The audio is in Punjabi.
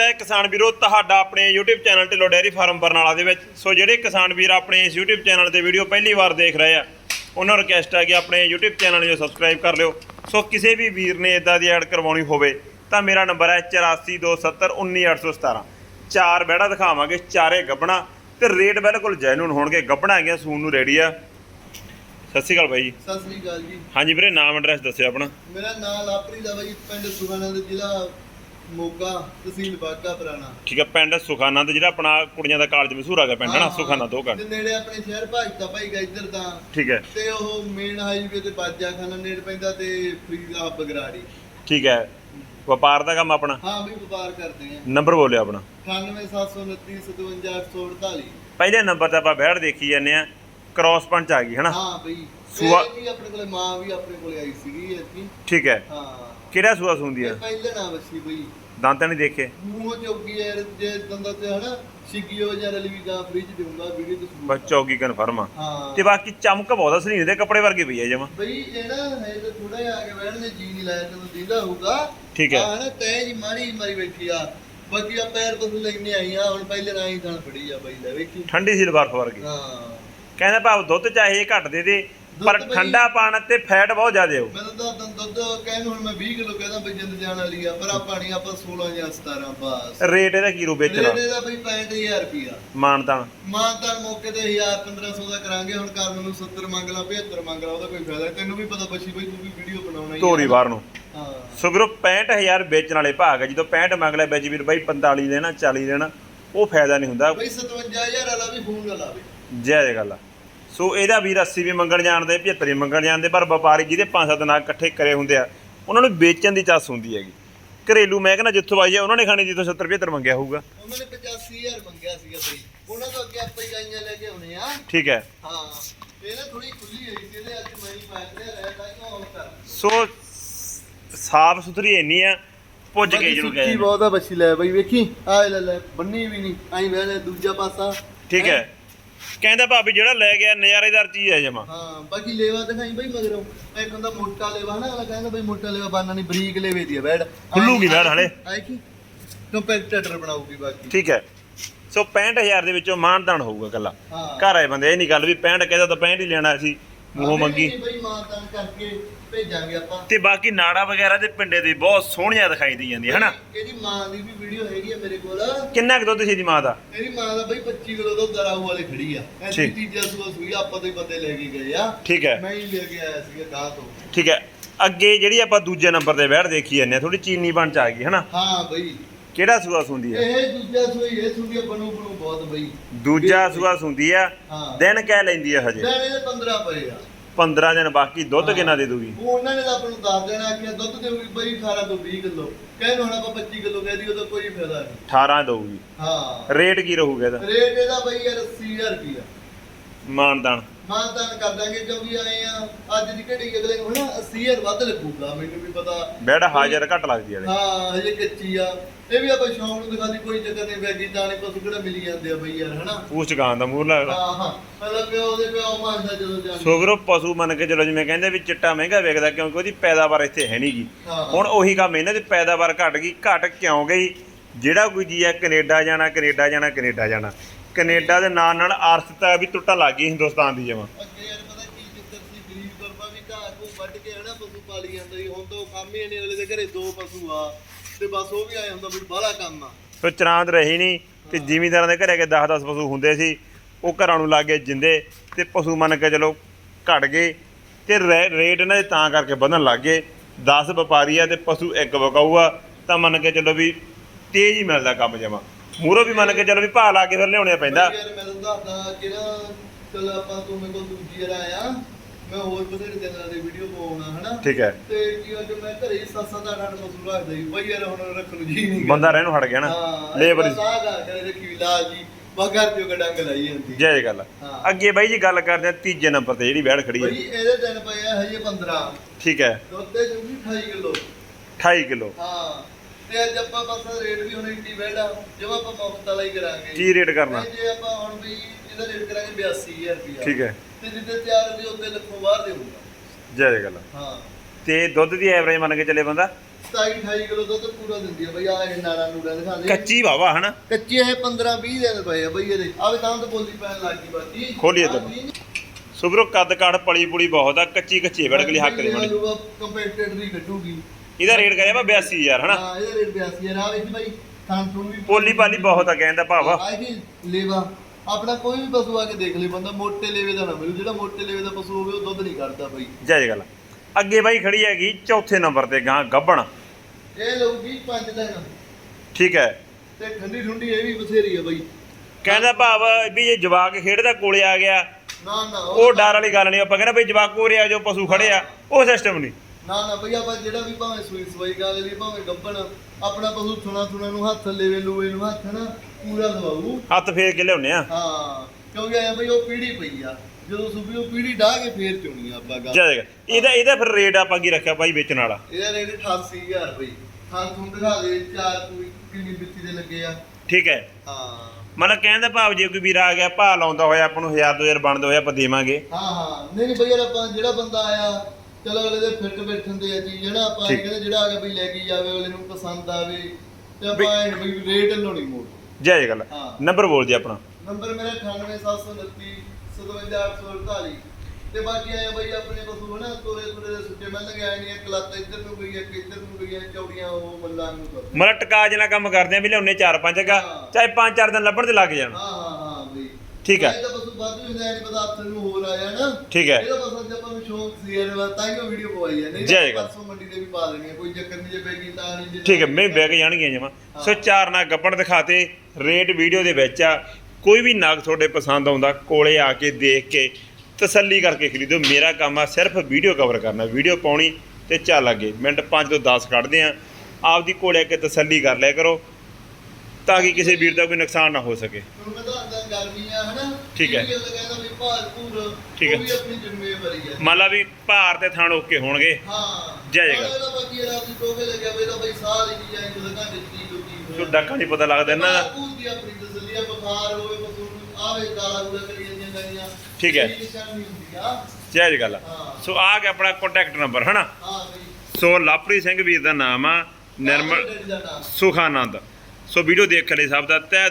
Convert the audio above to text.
ਹੈ ਕਿਸਾਨ ਵੀਰੋ ਤੁਹਾਡਾ ਆਪਣੇ YouTube channel Dhillon dairy farm Barnala ਦੇ ਵਿੱਚ। ਸੋ ਜਿਹੜੇ ਕਿਸਾਨ ਵੀਰ ਆਪਣੇ ਇਸ YouTube ਚੈਨਲ ਤੇ ਵੀਡੀਓ ਪਹਿਲੀ ਵਾਰ ਦੇਖ ਰਹੇ ਆ ਉਹਨਾਂ ਨੂੰ ਰਿਕਵੈਸਟ ਹੈ ਕਿ ਆਪਣੇ YouTube ਚੈਨਲ ਨੂੰ ਸਬਸਕ੍ਰਾਈਬ ਕਰ ਲਿਓ। ਸੋ ਕਿਸੇ ਵੀ ਵੀਰ ਨੇ ਇਦਾਂ ਦੀ ਐਡ ਕਰਵਾਉਣੀ ਹੋਵੇ ਤਾਂ ਮੇਰਾ ਨੰਬਰ ਹੈ 8427191817 ਚਾਰ ਬੈੜਾ ਦਿਖਾਵਾਂਗੇ ਚਾਰੇ ਗੱਬਣਾ ਤੇ ਰੇਟ ਬਿਲਕੁਲ ਜੈਨੂਨ ਹੋਣਗੇ। ਗੱਬਣਾ ਹੈਗੀਆਂ ਸੂਨ ਨੂੰ ਰੈਡੀ ਆ। ਸਤਿ ਸ਼੍ਰੀ ਅਕਾਲ ਬਾਈ ਜੀ। ਸਤਿ ਸ੍ਰੀ ਅਕਾਲ ਜੀ। ਹਾਂਜੀ ਵੀਰੇ ਨਾਮ ਐਡਰੈਸ ਦੱਸਿਓ ਆਪਣਾ। ਮੇਰਾ ਨਾਮ ਲਾਪਰੀ ਦਾ ਬਾਈ ਪਿੰਡ ਸੁਖਾਨੰਦ ਜ਼ਿਲ੍ਹਾ ਮੋਗਾ ਤਹਿਸੀਲ ਬਾਗਾ ਪੁਰਾਣਾ। ਠੀਕ ਹੈ ਪਿੰਡ ਸੁਖਾਨੰਦ ਜਿਹੜਾ ਆਪਣਾ ਕੁੜੀਆਂ ਦਾ ਕਾਲਜ ਮਸ਼ਹੂਰ ਹੈਗਾ ਪਿੰਡ ਹੈ ਨਾ? ਹਾਂ, ਸੁਖਾਨੰਦ ਉਹ ਤੇ ਨੇੜੇ ਆਪਣੇ ਸ਼ਹਿਰ ਭਾਜਤਾ ਭਾਈ ਗਾ ਇੱਧਰ ਤਾਂ। ਠੀਕ ਹੈ। ਤੇ ਉਹ ਮੇਨ ਹਾਈਵੇ ਤੇ ਬਾਜਾ ਖਾਨਾ ਨੇੜ ਪੈਂਦਾ ਤੇ ਫਰੀਦ ਬਗਰਾੜੀ। ਠੀਕ ਹੈ। ਵਪਾਰ ਦਾ ਕੰਮ ਆਪਣਾ? ਹਾਂ ਵੀ ਵਪਾਰ ਕਰਦੇ ਆ। ਨੰਬਰ ਬੋਲਿਓ ਆਪਣਾ। 9879357848 ਪਹਿਲੇ ਨੰਬਰ ਤੇ ਆਪਾਂ ਬੈੜ ਦੇਖੀ ਜਾਂਦੇ ਆ ਕ੍ਰਾਸ ਪੰਚ ਆ ਗਈ ਹੈ ਨਾ? ਹਾਂ ਬਈ। ਸੁਆ- ਇਹ ਵੀ ਆਪਣੇ ਕੋਲੇ ਮਾਂ ਵੀ ਆਪਣੇ ਕੋਲੇ ਆਈ ਸੀਗੀ ਐਤਕੀ ਠੀਕ ਹੈ। ਹਾਂ। ਕਿਹੜਾ ਸੂਆ ਸੁੰਦੀ ਇਹ ਹੈ ਪਹਿਲੇ ਨਾ ਬੱਸੀ ਬਈ। ਦੰਦ ਨਹੀਂ ਦੇਖੇ? ਮੂੰਹ ਚੌਕੀ ਯਾਰ ਜੇ ਦੰਦਾ ਤੇ ਹਨਾ ਸਿੱਗੀਓ ਜਾਂ ਰਲੀ ਵੀ ਜਾਂ ਫ੍ਰਿਜ ਦੇਊਂਗਾ ਵੀਡੀਓ ਤੇ ਸੁਣੂਗਾ। ਬਸ ਕਨਫਰਮ ਆ। ਹਾਂ। ਤੇ ਬਾਕੀ ਚਮਕ ਬਹੁਤ ਆ ਸਰੀਰ ਦੇ ਕੱਪੜੇ ਵਰਗੇ ਪਈ ਆ ਜਮਾ। ਬਈ ਨਾ ਹੈ ਤਾਂ ਥੋੜਾ ਜਿਹਾ ਆ ਕੇ ਬੈਠਣ ਦੇ ਜੀ ਨਹੀਂ ਲਾਇਆ ਤੈਨੂੰ ਦਿੰਦਾ ਹੋਊਗਾ ਠੀਕ ਹੈ। ਹਾਂ ਨਾ ਤੈ ਜੀ ਮਾਰੀ ਮਾਰੀ ਬੈਠੀ ਆ। ਬਾਕੀ ਆ ਪੈਰ ਬਸ ਲੈਣੇ ਆਈ ਆ ਹੁਣ ਪਹਿਲੇ ਰਾਈ ਤਾਂ ਫੜੀ ਆ ਬਈ ਲੈ ਵੇਖੀ। ਠੰਡੀ ਸੀ ਬਰਫ ਵਰਗੀ। ਹਾਂ। ਕਹਿੰਦਾ ਭਾਵ ਦੁੱਧ ਚਾਹੇ ਘੱਟ ਦੇ ਦੇ ਪਰ ਦੁੱਧ ਬਈ- ਠੰਡਾ ਪਾਣ ਤੇ ਫੈਟ ਬਹੁਤ ਜ਼ਿਆਦੇ ਹੋ ਮੈਨੂੰ ਤਾਂ ਦੁੱਧ- ਦੁੱਧ ਕਹਿਣ ਹੁਣ ਮੈਂ 20 ਕਿਲੋ ਕਹਿੰਦਾ ਬਈ ਜਿੰਦ ਜਾਣ ਵਾਲੀ ਆ ਪਰ ਆ ਪਾਣੀ ਆਪਾਂ 16 ਜਾਂ 17 ਬਸ ਰੇਟ ਇਹਦਾ ਕੀ ਰੂ ਵੇਚਣਾ? ਰੇਟ ਇਹਦਾ ਬਈ 65000 ਰੁਪਿਆ ਮਾਨਤਾਨ। ਮਾਨਤਾਨ ਮੌਕੇ ਤੇ 1000 1500 ਦਾ ਕਰਾਂਗੇ ਹੁਣ ਕਰ ਮੈਨੂੰ 70 ਮੰਗ ਲਾ 75 ਮੰਗ ਲਾ ਉਹਦਾ ਕੋਈ ਫਾਇਦਾ। ਤੈਨੂੰ ਵੀ ਪਤਾ ਬੱਚੀ ਬਈ ਤੂੰ ਵੀ ਵੀਡੀਓ ਬਣਾਉਣਾ ਹੀ। ਧੋਰੀ ਬਾਹਰ ਨੂੰ। ਹਾਂ। ਸੋ ਵੀਰੋ 65000 ਵੇਚਣ ਵਾਲੇ ਭਾਗ ਆ ਜਦੋਂ 65 ਮੰਗ ਲਿਆ ਵਿੱਚ ਵੀਰ ਬਾਈ 45 ਦੇਣਾ 40 ਦੇਣਾ ਉਹ ਫਾਇਦਾ ਨਹੀਂ ਹੁੰਦਾ। ਬਈ 57000 ਵਾਲਾ ਵੀ ਫੋਨ ਨਾ ਲਾਵੇ। ਜੈ ਜੈ ਗੱਲ ਆ। ਸੋ ਇਹਦਾ ਵੀਰ 80 ਵੀ ਮੰਗਣ ਜਾਣਦੇ 75 ਵੀ ਮੰਗਣ ਜਾਣਦੇ ਪਰ ਵਪਾਰੀ ਜਿਹਦੇ ਪੰਜ ਸੱਤ ਨਾਗ ਇਕੱਠੇ ਕਰੇ ਹੁੰਦੇ ਆ ਉਹਨਾਂ ਨੂੰ ਵੇਚਣ ਦੀ ਚਾਸ ਹੁੰਦੀ ਹੈਗੀ। ਘਰੇਲੂ ਮੈਂ ਕਹਿੰਦਾ ਜਿੱਥੋਂ ਆਈ ਆ ਉਹਨਾਂ ਨੇ ਖਾਣੇ ਜਿੱਥੋਂ 70 75 ਮੰਗਿਆ ਹੋਊਗਾ। ਉਹਨਾਂ ਨੇ 85000 ਮੰਗਿਆ ਸੀਗਾ ਬਈ। ਉਹਨਾਂ ਤੋਂ ਅੱਗੇ ਆਪਾਂ ਹੀ ਗਾਈਆਂ ਲੈ ਕੇ ਆਉਣੇ ਆ। ਠੀਕ ਹੈ। ਹਾਂ ਇਹ ਨਾ ਥੋੜੀ ਖੁੱਲੀ ਹੋਈ ਸੀ ਇਹਦੇ ਅੱਜ ਮੈਂ ਹੀ ਪਾਇਆ ਰਹਿ ਤਾਂ ਕਿਉਂ ਆਉਂ ਕਰ ਸੋ ਸਾਫ਼ ਸੁਥਰੀ ਇੰਨੀ ਆ ਪੁੱਜ ਕੇ ਜਿਹਨੂੰ ਕਹਿੰਦੇ ਬਹੁਤ ਆ ਬੱਚੀ ਲੈ ਬਈ ਵੇਖੀ ਆ ਲੈ ਲੈ ਬੰਨੀ ਵੀ ਨਹੀਂ ਆਈ ਵੇ ਲੈ ਦੂਜਾ ਪਾਸਾ। ਠੀਕ ਹੈ। ਕਹਿੰਦਾ ਭਾਬੀ ਜਿਹੜਾ ਲੈ ਗਿਆ ਨਜ਼ਾਰੇਦਾਰ ਚੀਜ਼ ਹੈ ਜਮਾ। ਹਾਂ ਬਾਕੀ ਲੇਵਾ ਦਿਖਾਈ ਬਈ ਮਗਰੋਂ। ਇੱਕ ਹੁੰਦਾ ਮੋਟਾ ਲੇਵਾ ਨਾ ਅਗਲਾ ਕਹਿੰਦਾ ਬਈ ਮੋਟਾ ਲੇਵਾ ਬਾਨਾ ਨਹੀਂ ਬਰੀਕ ਲੇਵੇ ਦੀ ਆ ਬੈੜ ਖੁੱਲੂਗੀ ਬੈੜ ਹਲੇ। ਆਈ ਕੀ ਕੰਪੈਕਟਰ ਬਣਾਉਗੀ ਬਾਕੀ। ਠੀਕ ਹੈ। ਸੋ 65000 ਦੇ ਵਿੱਚੋਂ ਮਾਨਦਾਨ ਹੋਊਗਾ ਕੱਲਾ ਹਾਂ। ਘਰ ਆਏ ਬੰਦੇ ਇਹ ਨਹੀਂ ਗੱਲ ਵੀ 65 ਕਹਿੰਦਾ ਤਾਂ 65 ਹੀ ਲੈਣਾ ਸੀ। ਮੂੰਹੋਂ ਮੰਗੀ। ਬਈ ਮਾਨਤਾਨ ਕਰਕੇ ਭੇਜਾਂਗੇ ਆਪਾਂ। ਤੇ ਬਾਕੀ ਨਾੜਾ ਵਗੈਰਾ ਦੇ ਪਿੰਡੇ ਦੀ ਬਹੁਤ ਸੋਹਣੀਆਂ ਦਿਖਾਈ ਦੀ ਜਾਂਦੀ ਹੈ ਹਨਾ? ਇਹਦੀ ਮਾਂ ਦੀ ਵੀ ਵੀਡੀਓ ਹੈਗੀ ਆ ਮੇਰੇ ਕੋਲ। ਕਿੰਨਾ ਕੁ ਦੁੱਧ ਸੀ ਦੀ ਮਾਂ ਦਾ? ਮੇਰੀ ਮਾਂ ਦਾ ਬਈ 25 ਕਿਲੋ ਦੁੱਧ ਦਰਾਊ ਵਾਲੇ ਖੜੀ ਆ। ਐਸੀ ਠੀਕ। ਤੀਜਾ ਸੂਆ ਸੂਈ ਆਪਾਂ ਤੋਂ ਹੀ ਬੰਦੇ ਲੈ ਕੇ ਗਏ ਆ। ਠੀਕ ਹੈ। ਮੈਂ ਹੀ ਲੈ ਕੇ ਆਇਆ ਸੀਗਾ ਗਾਹ ਤੋਂ। ਠੀਕ ਹੈ। ਅੱਗੇ ਜਿਹੜੀ ਆਪਾਂ ਦੂਜੇ ਨੰਬਰ ਤੇ ਬੈਠ ਦੇਖੀ ਜਾਂਦੇ ਆ ਥੋੜੀ ਚੀਨੀ ਬਣ ਚ ਆ ਗਈ ਹਨਾ? ਹਾਂ ਬਈ। ਕਿਹੜਾ ਸੂਆ ਸੁੰਦੀ ਹੈ? ਇਹ ਦੂਜਾ ਸੂਈ ਇਹ ਸੂਈ ਬਣੂ ਬਣੂ ਬਹੁਤ ਬਈ। ਦੂਜਾ ਸੂਆ ਸੁੰਦੀ ਆ ਹਾਂ। ਦਿਨ ਕਹਿ ਲੈਂਦੀ ਆ ਹਜੇ। ਲੈਣੇ ਦੇ 15 ਪਏ ਆ। 15 ਦਿਨ ਬਾਕੀ ਦੁੱਧ। ਕਿੰਨਾ ਦੇ ਦੂਗੀ ਉਹ ਉਹਨਾਂ ਨੇ ਤਾਂ ਆਪਾਂ ਨੂੰ ਦੱਸ ਦੇਣਾ ਕਿ ਦੁੱਧ ਦੇਊਗੀ ਬਈ 18 ਤੋਂ 20 ਕਿਲੋ। ਕਹਿੰਦੇ ਹੁਣ ਆਪਾਂ 25 ਕਿਲੋ ਕਹਿ ਦੀ ਉਹਦਾ ਕੋਈ ਫਾਇਦਾ ਨਹੀਂ। 18 ਦਊਗੀ। ਹਾਂ। ਰੇਟ ਕੀ ਰਹੂਗਾ ਇਹਦਾ? ਰੇਟ ਇਹਦਾ ਬਈ ਯਾਰ 80000 ਰੁਪਿਆ ਮਾਨਦਾਨ। ਮਾਨਤਾਨ ਕਰ ਦਾਂਗੇ ਕਿਉਂਕਿ ਆਏ ਆ ਅੱਜ ਦੀ ਘੜੀ ਅਗਲੇ ਨੂੰ ਹਨਾ 80000 ਵੱਧ ਲੱਗੂਗਾ ਮੈਨੂੰ ਵੀ ਪਤਾ। ਬੈੜ ਹਾਜ਼ਰ ਘੱਟ ਲੱਗਦੀ ਆ ਹਾਂ ਹਜੇ ਕੱਚੀ ਆ। ਇਹ ਵੀ ਆਪਾਂ ਸ਼ੌਂਕ ਨੂੰ ਦਿਖਾਦੀ ਕੋਈ ਚੱਕਰ ਨਹੀਂ ਵੈਗੀ ਦਾਣੇ ਪਸ਼ੂ ਕਿਹੜਾ ਮਿਲੀ ਜਾਂਦੇ ਆ ਬਈ ਯਾਰ ਹਨਾ? ਪੂਛ ਗਾਂ ਦਾ ਮੂਰ ਲੱਗਦਾ ਹਾਂ ਹਾਂ। ਮਤਲਬ ਪਿਓ ਦੇ ਪਿਓ ਮੰਨਦਾ ਜਦੋਂ ਜਾਂਦੇ ਸੋ ਵੀਰੋ ਪਸ਼ੂ ਮੰਨ ਕੇ ਚਲੋ ਜਿਵੇਂ ਕਹਿੰਦੇ ਵੀ ਚਿੱਟਾ ਮਹਿੰਗਾ ਵਿਕਦਾ ਕਿਉਂਕਿ ਉਹਦੀ ਪੈਦਾਵਾਰ ਇੱਥੇ ਹੈ ਨਹੀਂਗੀ ਹਾਂ। ਹੁਣ ਉਹੀ ਕੰਮ ਇਹਨਾਂ ਦੀ ਪੈਦਾਵਾਰ ਘਟ ਗਈ ਘਟ ਕਿਉਂ ਗਈ? ਜਿਹੜਾ ਕੋਈ ਜੀ ਹੈ ਕੈਨੇਡਾ ਜਾਣਾ ਕੈਨੇਡਾ ਜਾਣਾ ਕੈਨੇਡਾ ਜਾਣਾ। ਕੈਨੇਡਾ ਦੇ ਨਾਲ ਨਾਲ ਆਰਥਿਕਤਾ ਵੀ ਟੁੱਟਣ ਲੱਗ ਗਈ ਹਿੰਦੁਸਤਾਨ ਦੀ ਜਮਾਂ। ਅੱਗੇ ਯਾਰ ਪਤਾ ਕੀ ਚੱਕਰ ਸੀ? ਗਰੀਬ ਗੁਰਬਾ ਵੀ ਘਾਹ ਕੋ ਵੱਢ ਕੇ ਹਨਾ ਪਸ਼ੂ ਪਾਲੀ ਜਾਂਦਾ ਸੀ। ਹੁਣ ਤਾਂ ਉਹ ਕੰਮ ਹੀ ਨਹੀਂ ਅਗਲੇ ਦੇ ਘਰੇ ਦੋ ਪਸ਼ੂ ਆ। ਤੇ ਬਸ ਉਹ ਵੀ ਆਏ ਹੁੰਦਾ ਵੀ ਬਾਹਲਾ ਕੰਮ ਆ। ਸੋ ਚਰਾਂਦ ਰਹੀ ਨਹੀਂ ਤੇ ਜ਼ਿਮੀਂਦਾਰਾਂ ਦੇ ਘਰੇ ਕੇ 10-10 ਪਸ਼ੂ ਹੁੰਦੇ ਸੀ ਉਹ ਘਰਾਂ ਨੂੰ ਲੱਗੇ ਜਿੰਦੇ ਤੇ ਪਸ਼ੂ ਮੰਨ ਕੇ ਚਲੋ ਘਟ ਗਏ ਤੇ ਰੈ- ਰੇਟ ਇਹਨਾਂ ਦੇ ਤਾਂ ਕਰਕੇ ਵਧਣ ਲੱਗ ਗਏ। 10 ਵਪਾਰੀ ਆ ਤੇ ਪਸ਼ੂ ਇੱਕ ਵਿਕਾਊ ਆ ਤਾਂ ਮੰਨ ਕੇ ਚਲੋ ਵੀ ਤੇਜ਼ ਹੀ ਮਿਲਦਾ ਕੰਮ ਜਮਾ। ਮੂਰੋ ਵੀ ਮੰਨ ਕੇ ਚਲੋ ਵੀ ਭਾਅ ਲਾ ਕੇ ਫਿਰ ਲਿਆਉਣੇ ਪੈਂਦਾ। ਯਾਰ ਮੈਂ ਤੁਹਾਨੂੰ ਦੱਸਦਾ ਨਾ ਚਲ ਆਪਾਂ ਤੂੰ ਮੇਰੇ ਕੋਲ ਦੂਜੀ ਵਾਰ ਆਇਆ। ਮੈਂ ਹੋਰ ਬਥੇਰੇ ਦਿਨਾਂ ਦੀ ਵੀਡੀਓ ਪਾਉਣਾ ਹਨਾ? ਠੀਕ ਹੈ। ਤੇ ਕੀ ਅੱਜ ਮੈਂ ਘਰੇ ਹੀ ਸੱਸਾਂ ਦਾ ਅੱਠ ਪਸ਼ੂ ਰੱਖਦਾ ਸੀ ਬਈ ਯਾਰ ਹੁਣ ਰੱਖਣ ਨੂੰ ਜੀ ਨਹੀਂ ਬੰਦਾ ਰਹਿਣ ਨੂੰ ਹਟ ਗਿਆ ਨਾ ਲੇਬਰ ਆਹ ਗੱਲ ਕਰੇ ਰੱਖੀ ਲਾ ਜੀ ਬਗਰ ਜੋ ਗਡੰਗ ਲਾਈ ਜਾਂਦੀ। ਜੈ ਜੈ ਗੱਲ। ਅੱਗੇ ਬਾਈ ਜੀ ਗੱਲ ਕਰਦੇ ਆ ਤੀਜੇ ਨੰਬਰ ਤੇ ਜਿਹੜੀ ਬੈੜ ਖੜੀ ਬਈ ਹੈ ਇਹਦੇ ਦਿਨ ਪਏ ਆ ਹਜੇ 15 ਠੀਕ ਹੈ। ਦੁੱਧ ਦੇ ਜੂਗੀ 28 ਕਿਲੋ। 28 ਕਿਲੋ। ਹਾਂ। ਤੇ ਅੱਜ ਆਪਾਂ ਬਸ ਰੇਟ ਵੀ ਹੁਣ ਇੰਨੀ ਬੈਠਾ ਜਿਵੇਂ ਆਪਾਂ ਮੁਫਤ ਵਾਲਾ ਹੀ ਕਰਾਂਗੇ। ਕੀ ਰੇਟ ਕਰਨਾ? ਜੇ ਆਪਾਂ ਹੁਣ ਵੀ ਇਹਦਾ ਰੇਟ ਕਰਾਂਗੇ 82000 ਰੁਪਇਆ। ਠੀਕ ਹੈ। ਤੇ ਜਿੱਦੇ ਤਿਆਰ ਵੀ ਉੱਤੇ ਲੱਖੋਂ ਬਾਹਰ ਦੇਊਗਾ ਜੈ ਜੈ ਗੱਲ। ਹਾਂ। ਤੇ ਦੁੱਧ ਦੀ ਐਵਰੇਜ ਮੰਨ ਕੇ ਚੱਲੇ ਬੰਦਾ? 27 28 ਕਿਲੋ ਦੁੱਧ ਪੂਰਾ ਦਿੰਦੀ ਆ ਬਈ ਆ ਇਹ ਨਾੜਾ ਨੂੜਾ ਦਿਖਾ ਦੇ ਕੱਚੀ ਵਾਵਾ ਹਨਾ? ਕੱਚੇ ਇਹ 15 20 ਦਿਨ ਪਏ ਆ ਬਈ ਇਹਦੇ। ਆਵੇ ਤਾਂ ਤਾਂ ਬੋਲੀ ਪੈਣ ਲੱਗ ਗਈ ਬਾਕੀ। ਖੋਲੀਏ ਤਾਂ। ਸੁਬਰੋ ਕੱਦ ਕਾਠ ਪਲੀ ਪੁਲੀ ਬਹੁਤ ਆ ਕੱਚੀ ਕੱਚੀ ਵੜਕਲੀ ਹੱਕ ਦੀ ਮਣੀ ਕੰਪੀਟੀਟਰੀ ਕੱਢੂਗੀ। ਇਹਦਾ ਰੇਟ ਕਰਿਆ ਵਾ 82000 ਹਨਾ? ਹਾਂ ਇਹਦਾ ਰੇਟ 82 ਆ ਵਿੱਚ ਬਈ ਥਾਂ ਤੋਂ ਵੀ ਪੋਲੀ ਪਾਲੀ ਬਹੁਤ ਆ ਕਹਿੰਦਾ ਭਾਵਾ ਆਈ ਵੀ ਲੇਵਾ। ਆਪਣਾ ਕੋਈ ਵੀ ਪਸ਼ੂ ਆ ਕੇ ਦੇਖ ਲੈ ਬੰਦਾ ਮੋਟੇ ਲੇਵੇ ਦਾ ਨਾ ਮਿਲੂ ਜਿਹੜਾ ਮੋਟੇ ਲੇਵੇ ਦਾ ਪਸ਼ੂ ਹੋਵੇ ਉਹ ਦੁੱਧ ਨਹੀਂ ਕੱਢਦਾ ਬਈ। ਜੈ ਗੱਲ। ਅੱਗੇ ਬਾਈ ਖੜੀ ਹੈਗੀ ਚੌਥੇ ਨੰਬਰ ਤੇ ਗਾਂ ਗੱਬਣ। ਇਹ ਲਊਗੀ 5 ਦਿਨ। ਠੀਕ ਹੈ। ਤੇ ਠੰਡੀ ਠੁੰਡੀ ਇਹ ਵੀ ਬਥੇਰੀ ਆ ਬਈ। ਕਹਿੰਦਾ ਭਾਵ ਵੀ ਜੇ ਜਵਾਕ ਖੇਡਦਾ ਕੋਲੇ ਆ ਗਿਆ ਨਾ ਨਾ ਉਹ ਡਰ ਵਾਲੀ ਗੱਲ ਨਹੀਂ। ਆਪਾਂ ਕਹਿੰਦਾ ਬਈ ਜਵਾਕ ਕੋਰੇ ਆ ਜੋ ਪਸ਼ੂ ਖੜੇ ਆ ਉਹ ਸਿਸਟਮ ਨਹੀਂ। ਨਾ ਨਾ ਬਈ ਆਪਾਂ ਜਿਹੜਾ ਵੀ ਭਾਵੇਂ ਸੂਈ ਸਵਾਈ ਗੱਲ ਲਈ ਭਾਵੇਂ ਗੱਬਣ ਆਪਣਾ ਪਸ਼ੂ ਥੁਣਾ ਥੁਣਾ ਨੂੰ ਹੱਥ ਲੇਵੇ ਲੂਵੇ ਨੂੰ ਹੱਥ ਨਾ ਪੂਰਾ ਦਵਾਊ। ਹੱਥ ਫੇਰ ਕੇ ਲਿਆਉਨੇ ਆ? ਹਾਂ ਕਿਉਂਕਿ ਆਇਆ ਬਈ ਉਹ ਪੀੜੀ ਪਈ ਆ। ਜਦੋਂ ਸੁਬੀ ਉਹ ਪੀੜੀ ਢਾਹ ਕੇ ਫੇਰ ਚੁਣੀ ਆਪਾਂ ਗੱਲ। ਜੈ ਜੈ ਇਹਦਾ ਇਹਦਾ ਫਿਰ ਰੇਟ ਆਪਾਂ ਕੀ ਰੱਖਿਆ ਭਾਈ ਵੇਚਣ ਵਾਲਾ? ਇਹਦਾ ਰੇਟ 88000 ਬਈ। ਹਾਂ ਤੁਹਾਨੂੰ ਦਿਖਾ ਦੇ ਚਾਰ ਕੋਈ ਕਿੰਨੀ ਬਿੱਤੀ ਦੇ ਲੱਗੇ ਆ। ਠੀਕ ਹੈ। ਹਾਂ। ਮਤਲਬ ਕਹਿੰਦਾ ਭਾਵ ਜੇ ਕੋਈ ਵੀਰ ਆ ਗਿਆ ਭਾਅ ਲਾਉਂਦਾ ਹੋਇਆ ਆਪਾਂ ਨੂੰ 1000 2000 ਬਣਦਾ ਹੋਇਆ ਆਪਾਂ ਦੇਵਾਂਗੇ। ਹਾਂ ਹਾਂ। ਨਹੀਂ ਨਹੀਂ ਬਈ ਆਪਾਂ ਜਿਹੜਾ ਬੰਦਾ ਆਇਆ ਚਲੋ ਅਗਲੇ ਦੇ ਫਿੱਟ ਬੈਠਣ ਦੇ ਆ ਚੀਜ਼ ਜਿਹੜਾ ਆਪਾਂ। ਕਹਿੰਦੇ ਜਿਹੜਾ ਆ ਕੇ ਬਈ ਲੈ ਕੇ ਜਾਵੇ ਅਗਲੇ ਨੂੰ ਪਸੰਦ ਆਵੇ ਤੇ ਆਪਾਂ ਬਈ ਰੇਟ ਲਾਉਣੀ ਮੋੜ ਜੈ ਜੈ ਗੱਲ ਹਾਂ। ਨੰਬਰ ਬੋਲ ਜੀ ਆਪਣਾ। ਨੰਬਰ ਮੇਰਾ 98729 57848 ਤੇ ਬਾਕੀ ਆਇਆ ਬਈ ਆਪਣੇ ਪਸ਼ੂ ਹਨਾ ਤੋਰੇ ਤੋਰੇ ਦੇ ਸੁੱਕੇ ਮੈਂ ਲਗਾਇਆ ਨਹੀਂ ਇੱਕ ਲੱਤ ਇੱਧਰ ਨੂੰ ਗਈ ਇੱਕ ਇੱਧਰ ਨੂੰ ਗਈ ਚੌੜੀਆਂ ਉਹ ਮੱਲਾਂ ਨੂੰ ਕਰ ਮਤਲਬ ਟਕਾ ਜਿਹਾ ਕੰਮ ਕਰਦੇ ਆ ਵੀ ਲਿਆਉਨੇ 4-5 ਗਾ ਹਾਂ। ਚਾਹੇ 5-4 ਦਿਨ ਲੱਭਣ ਤੇ ਲੱਗ ਜਾਣ। ਹਾਂ ਹਾਂ ਹਾਂ। ਠੀਕ ਹੈ। ਇਹ ਤਾਂ ਪਸ਼ੂ ਵੱਧ ਵੀ ਹੁੰਦਾ ਨਹੀਂ ਪਤਾ ਹੱਥ ਨੂੰ ਹੋਰ ਆਇਆ ਨਾ ਠੀਕ ਹੈ। ਇਹਦਾ ਬਸ ਅੱਜ ਆਪਾਂ ਨੂੰ ਸ਼ੌਂਕ ਸੀ ਯਾਰ ਵਾ ਤਾਂ ਹੀ ਉਹ ਵੀਡੀਓ ਪਵਾਈ ਹੈ ਨਹੀਂ ਜੈ। ਪਰਸੋਂ ਮੰਡੀ ਤੇ ਵੀ ਪਾ ਦੇਣੀ ਹੈ ਕੋਈ ਚੱਕਰ ਨਹੀਂ ਜੇ ਬੈਗੀ ਤਾਂ ਨਹੀਂ ਜੇ ਠੀਕ ਹੈ ਮੈਂ ਬਹਿ ਕੇ ਜਾਣਗੀਆਂ ਜਮਾ। ਸੋ ਚਾਰ ਨਾ ਗੱਪਣ ਦਿਖਾਤੇ ਰੇਟ ਵੀਡੀਓ ਦੇ ਵਿੱਚ ਆ। ਕੋਈ ਵੀ ਨਾਗ ਤੁਹਾਡੇ ਪਸੰਦ ਆਉਂਦਾ ਕੋਲੇ ਆ ਕੇ ਦੇਖ ਕੇ ਤਸੱਲੀ ਕਰਕੇ ਖਰੀਦੋ। ਮੇਰਾ ਕੰਮ ਆ ਸਿਰਫ ਵੀਡੀਓ ਕਵਰ ਕਰਨਾ। ਵੀਡੀਓ ਪਾਉਣੀ ਤੇ ਚੱਲ ਲੱਗੇ ਮਿੰਟ 5 ਤੋਂ 10 ਕੱਢਦੇ ਆ। ਆਪਦੀ ਕੋਲੇ ਆ ਕੇ ਤਸੱਲੀ ਕਰ ਲਿਆ ਕਰੋ। ਤਾਂ ਕਿ ਕਿਸੇ ਵੀਰ ਦਾ ਕੋਈ ਨੁਕਸਾਨ ਨਾ ਹੋ ਸਕੇ। ਤੁਹਾਨੂੰ ਪਤਾ ਅੰਦਰ ਗਰਮੀ ਆ ਹਨਾ? ਠੀਕ ਹੈ। ਕਹਿੰਦਾ ਵੀ ਠੀਕ ਹੈ। ਉਹ ਵੀ ਆਪਣੀ ਜ਼ਿੰਮੇਵਾਰੀ ਹੈ। ਮੰਨ ਲਾ ਵੀ ਭਾਰ ਤੇ ਥਣ ਓਕੇ ਹੋਣਗੇ। ਹਾਂ। ਜੈ ਜੈ ਗੱਲ। ਇਹਦਾ ਬਾਕੀ ਰਾਤ ਦੀ ਟੋਕੇ ਲੱਗਿਆ ਵੇ ਤਾਂ ਬਈ ਸਾਹ ਲਈ ਜਾਈ ਜਦੋਂ ਘੰਟੇ ਦੀ ਦੁੱਕੀ ਸੋ ਡੱਕਾ ਨਹੀਂ ਪਤਾ ਲੱਗਦਾ ਇਹਨਾਂ ਦਾ। ਪੂਰ ਦੀ ਆਪਣੀ ਤਸੱਲੀ ਆ ਬੁਖਾਰ ਹੋਵੇ ਪਸ਼ੂ ਨੂੰ ਆਵੇ ਕਾਲਾ ਗੂੜਾ ਕਰੀ ਜਾਂਦੀਆਂ ਗਾਈਆਂ। ਠੀਕ ਹੈ। ਇਹ ਨਿਸ਼ਾਨੀ ਹੁੰਦੀ ਆ ਜਾਇਜ਼ ਗੱਲ ਆ। ਹਾਂ। ਸੋ ਆ ਗਿਆ ਆਪਣਾ ਕੰਟੈਕਟ ਨੰਬਰ ਹਨਾ? ਹਾਂ ਬਈ ਸੋ ਲਾਪਰੀ ਸਿੰਘ ਵੀਰ ਦਾ ਨਾਮ ਆ ਨਿਰਮਲ ਡੈਡੀ ਦਾ ਨਾਮ। ਸੁਖਾਨੰਦ। ਸੋ ਵੀਡੀਓ ਦੇਖਣ ਲਈ ਸਭ ਦਾ ਤਹਿ